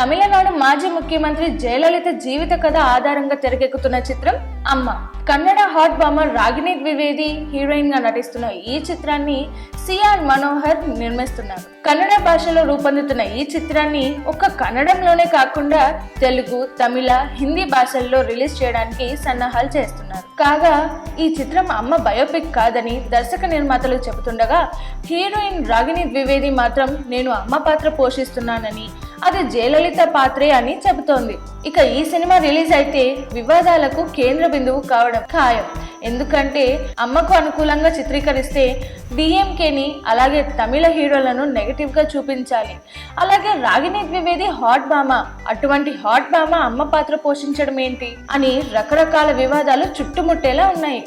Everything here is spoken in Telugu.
తమిళనాడు మాజీ ముఖ్యమంత్రి జయలలిత జీవిత కథ ఆధారంగా తెరకెక్కుతున్న చిత్రం అమ్మ. కన్నడ హాట్ బామర్ రాగిణి ద్వివేది హీరోయిన్గా నటిస్తున్న ఈ చిత్రాన్ని సిఆర్ మనోహర్ నిర్మిస్తున్నారు. కన్నడ భాషలో రూపొందుతున్న ఈ చిత్రాన్ని ఒక్క కన్నడంలోనే కాకుండా తెలుగు తమిళ హిందీ భాషల్లో రిలీజ్ చేయడానికి సన్నాహాలు చేస్తున్నారు. కాగా ఈ చిత్రం అమ్మ బయోపిక్ కాదని దర్శక నిర్మాతలు చెబుతుండగా హీరోయిన్ రాగిణి ద్వివేది మాత్రం నేను అమ్మ పాత్ర పోషిస్తున్నానని అది జయలలిత పాత్రే అని చెబుతోంది. ఇక ఈ సినిమా రిలీజ్ అయితే వివాదాలకు కేంద్ర బిందువు కావడం ఖాయం. ఎందుకంటే అమ్మకు అనుకూలంగా చిత్రీకరిస్తే డిఎంకేని అలాగే తమిళ హీరోలను నెగటివ్గా చూపించాలి. అలాగే రాగిణి ద్వివేది హాట్ బామ అటువంటి హాట్ బామ అమ్మ పాత్ర పోషించడం ఏంటి అని రకరకాల వివాదాలు చుట్టుముట్టేలా ఉన్నాయి.